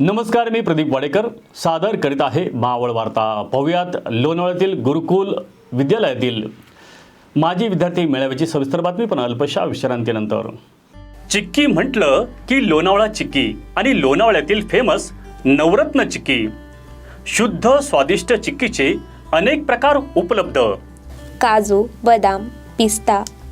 नमस्कार मी प्रदीप वाडेकर. सादर करीत आहे मावळ वार्ता. पाहुयात लोणावळ्यातील गुरुकुल विद्यालयातील माजी विद्यार्थी मेळाव्याची सविस्तर बातमी पण अल्पशा विश्रांतीनंतर. चिक्की म्हटलं की लोणावळा चिक्की आणि लोणावळ्यातील फेमस नवरत्न चिक्की. शुद्ध स्वादिष्ट चिक्कीचे अनेक प्रकार उपलब्ध. काजू बदाम पिस्ता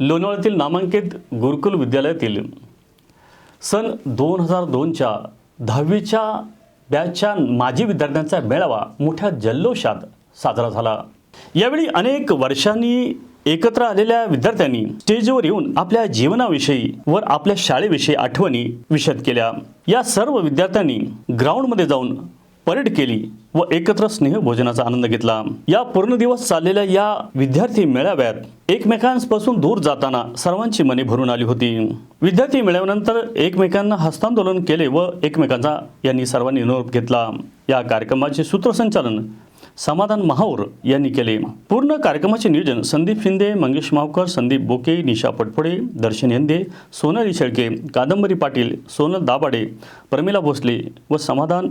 लोणावळ्यातील नामांकित गुरुकुल विद्यालयातील सन दोन हजार दोनच्या दहावीच्या बॅचच्या माजी विद्यार्थ्यांचा मेळावा मोठ्या जल्लोषात साजरा झाला. यावेळी अनेक वर्षांनी एकत्र आलेल्या विद्यार्थ्यांनी स्टेजवर येऊन आपल्या जीवनाविषयी व आपल्या शाळेविषयी आठवणी विशद केल्या. या सर्व विद्यार्थ्यांनी ग्राउंडमध्ये जाऊन परेड केली व एकत्र स्नेहभोजनाचा आनंद घेतला. या पूर्ण दिवस चाललेल्या या विद्यार्थी मेळाव्यात एकमेकांपासून दूर जाताना सर्वांची मने भरून आली होती. विद्यार्थी मेळाव्यानंतर एकमेकांना हस्तांदोलन केले व एकमेकांचा यांनी सर्वांनी निरोप घेतला. या कार्यक्रमाचे सूत्रसंचालन समाधान महाऊर यांनी केले. पूर्ण कार्यक्रमाचे नियोजन संदीप शिंदे मंगेश मावकर संदीप बोके निशा पटफोडे दर्शन यंदे सोनाली शेळके कादंबरी पाटील सोनल दाभाडे प्रमिला भोसले व समाधान